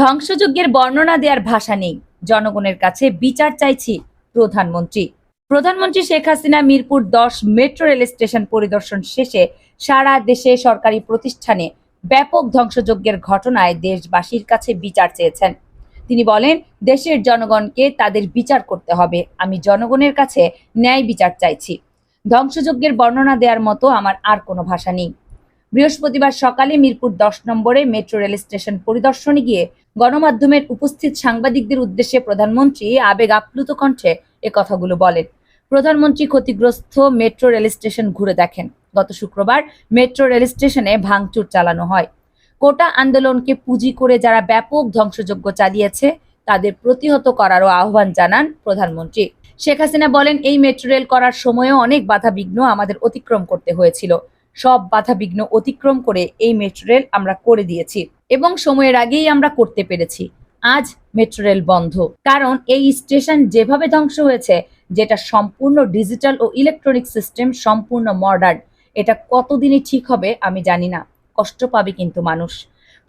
ধ্বংসযজ্ঞের বর্ণনা দেওয়ার ভাষা নেই। জনগণের কাছে বিচার চাইছি প্রধানমন্ত্রী। প্রধানমন্ত্রী শেখ হাসিনা মিরপুর দশ মেট্রো রেল স্টেশন পরিদর্শন শেষে সারা দেশে সরকারি প্রতিষ্ঠানে ব্যাপক ধ্বংসযজ্ঞের ঘটনায় দেশবাসীর কাছে বিচার চেয়েছেন। তিনি বলেন, দেশের জনগণকে তাদের বিচার করতে হবে। আমি জনগণের কাছে ন্যায় বিচার চাইছি। ধ্বংসযজ্ঞের বর্ণনা দেওয়ার মতো আমার আর কোনো ভাষা নেই। বৃহস্পতিবার সকালে মিরপুর দশ নম্বরে মেট্রো রেল স্টেশন পরিদর্শনে গিয়ে গণমাধ্যমের উপস্থিত সাংবাদিকদের উদ্দেশ্যে প্রধানমন্ত্রী আবেগ আপ্লুত কণ্ঠে এ কথাগুলো বলেন। প্রধানমন্ত্রী ক্ষতিগ্রস্ত মেট্রো রেল স্টেশন ঘুরে দেখেন। গত শুক্রবার মেট্রো রেল স্টেশনে ভাঙচুর চালানো হয়। কোটা আন্দোলনকে পুঁজি করে যারা ব্যাপক ধ্বংসযজ্ঞ চালিয়েছে, তাদের প্রতিহত করারও আহ্বান জানান প্রধানমন্ত্রী। শেখ হাসিনা বলেন, এই মেট্রো রেল করার সময়ও অনেক বাধা বিঘ্ন আমাদের অতিক্রম করতে হয়েছিল। সব বাধা বিঘ্ন অতিক্রম করে এই মেট্রো রেল আমরা করে দিয়েছি এবং সময়ের আগেই আমরা করতে পেরেছি। আজ মেট্রো রেল বন্ধ। কারণ এই স্টেশন যেভাবে ধ্বংস হয়েছে, যেটা সম্পূর্ণ ডিজিটাল ও ইলেকট্রনিক সিস্টেম সম্পূর্ণ মডার্ন, এটা কতদিনে ঠিক হবে আমি জানি না। কষ্ট পাবে কিন্তু মানুষ।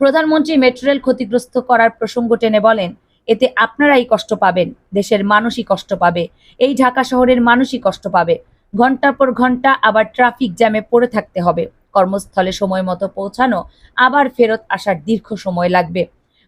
প্রধানমন্ত্রী মেট্রো রেল ক্ষতিগ্রস্ত করার প্রসঙ্গ টেনে বলেন, এতে আপনারাই কষ্ট পাবেন, দেশের মানুষই কষ্ট পাবে, এই ঢাকা শহরের মানুষই কষ্ট পাবে। ঘণ্টার পর ঘণ্টা আবার ট্রাফিক জ্যামে পড়ে থাকতে হবে। কর্মস্থলে সময় মতো পৌঁছানো আবার ফেরত আসার দীর্ঘ সময় লাগবে।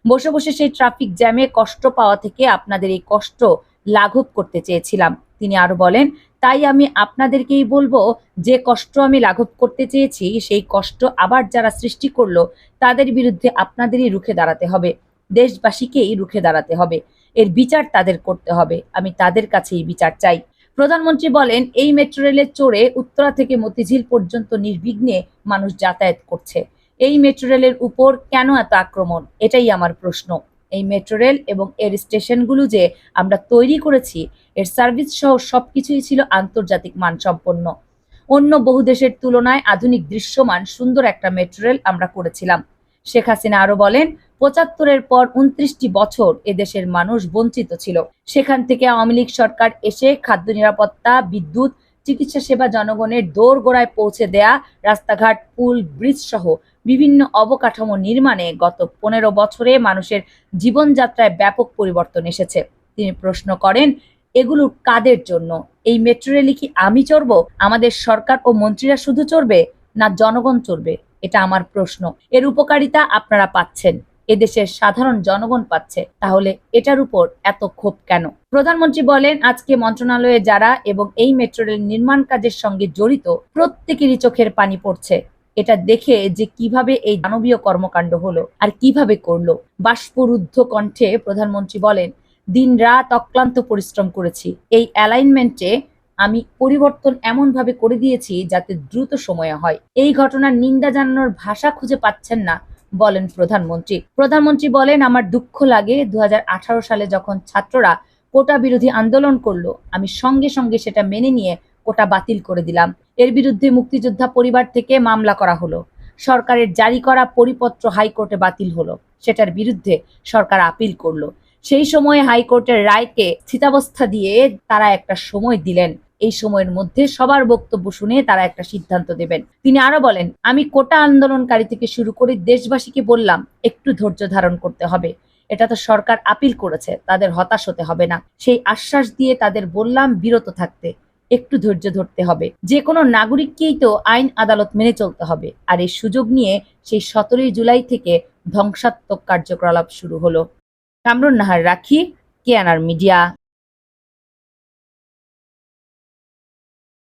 বসে বসে সেই ট্রাফিক জ্যামে কষ্ট পাওয়া থেকে আপনাদের এই কষ্ট লাঘব করতে চেয়েছিলাম। তিনি আরও বলেন, তাই আমি আপনাদেরকেই বলব, যে কষ্ট আমি লাঘব করতে চেয়েছি, সেই কষ্ট আবার যারা সৃষ্টি করল, তাদের বিরুদ্ধে আপনাদেরই রুখে দাঁড়াতে হবে। দেশবাসীকেই রুখে দাঁড়াতে হবে। এর বিচার তাদের করতে হবে। আমি তাদের কাছেই বিচার চাই। প্রধানমন্ত্রী বলেন, এই মেট্রো রেলের চড়ে উত্তরা থেকে মতিঝিল পর্যন্ত নির্বিঘ্নে মানুষ যাতায়াত করছে। এই মেট্রো রেলের উপর কেন এত আক্রমণ? এটাই আমার প্রশ্ন। এই মেট্রো রেল এবং এর স্টেশনগুলো যে আমরা তৈরি করেছি, এর সার্ভিস সহ সবকিছুই ছিল আন্তর্জাতিক মানসম্পন্ন। অন্য বহু দেশের তুলনায় আধুনিক দৃশ্যমান সুন্দর একটা মেট্রো রেল আমরা করেছিলাম। শেখ হাসিনা আরও বলেন, পঁচাত্তরের পর উনত্রিশটি বছর এদেশের মানুষ বঞ্চিত ছিল। সেখান থেকে আওয়ামী লীগ সরকার এসে খাদ্য নিরাপত্তা, বিদ্যুৎ, চিকিৎসা সেবা জনগণের দোর গোড়ায় পৌঁছে দেয়া, রাস্তাঘাট, পুল, ব্রিজ সহ বিভিন্ন অবকাঠামো নির্মাণে গত পনেরো বছরে মানুষের জীবনযাত্রায় ব্যাপক পরিবর্তন এসেছে। তিনি প্রশ্ন করেন, এগুলো কাদের জন্য? এই মেট্রো রেলে কি আমি চড়ব? আমাদের সরকার ও মন্ত্রীরা শুধু চড়বে না জনগণ চড়বে? এটা আমার প্রশ্ন। এর উপকারিতা আপনারা পাচ্ছেন। এদেশের সাধারণ জনগণ পাচ্ছে। তাহলে এটার উপর এত ক্ষোভ কেন? প্রধানমন্ত্রী বলেন, আজকে মন্ত্রণালয়ে যারা এবং এই মেট্রো রেল নির্মাণ কাজের সঙ্গে জড়িত প্রত্যেকেরই চোখের পানি পড়ছে। এটা দেখে যে কীভাবে এই দানবীয় কর্মকাণ্ড হলো আর কীভাবে করল। বাষ্পরুদ্ধ কণ্ঠে প্রধানমন্ত্রী বলেন দিন রাত অক্লান্ত পরিশ্রম করেছি। এই অ্যালাইনমেন্টে আমি পরিবর্তন এমনভাবে করে দিয়েছি যাতে দ্রুত সময়ে হয়। এই ঘটনার নিন্দা জানানোর ভাষা খুঁজে পাচ্ছেন না, বলেন প্রধানমন্ত্রী। প্রধানমন্ত্রী বলেন, আমার দুঃখ লাগে দু হাজার আঠারো সালে যখন ছাত্ররা কোটা বিরোধী আন্দোলন করল, আমি সঙ্গে সঙ্গে সেটা মেনে নিয়ে কোটা বাতিল করে দিলাম। এর বিরুদ্ধে মুক্তিযোদ্ধা পরিবার থেকে মামলা করা হলো। সরকারের জারি করা পরিপত্র হাইকোর্টে বাতিল হলো। সেটার বিরুদ্ধে সরকার আপিল করল। সেই সময়ে হাইকোর্টের রায়কে স্থিতাবস্থা দিয়ে তারা একটা সময় দিলেন। এই সময়ের মধ্যে সবার বক্তব্য শুনে তারা একটা সিদ্ধান্ত দেবেন। তিনি আরও বলেন, আমি কোটা আন্দোলনকারী থেকে শুরু করে দেশবাসীকে বললাম, একটু ধৈর্য ধারণ করতে হবে। এটা তো সরকার আপিল করেছে, তাদের হতাশ হতে হবে না। সেই আশ্বাস দিয়ে তাদের বললাম, বিরত থাকতে, একটু ধৈর্য ধরতে হবে। যে কোনো নাগরিককেই তো আইন আদালত মেনে চলতে হবে। আর এই সুযোগ নিয়ে সেই সতেরোই জুলাই থেকে ধ্বংসাত্মক কার্যকলাপ শুরু হলো। কামরুন নাহার রাখি কেয়ানার মিডিয়া।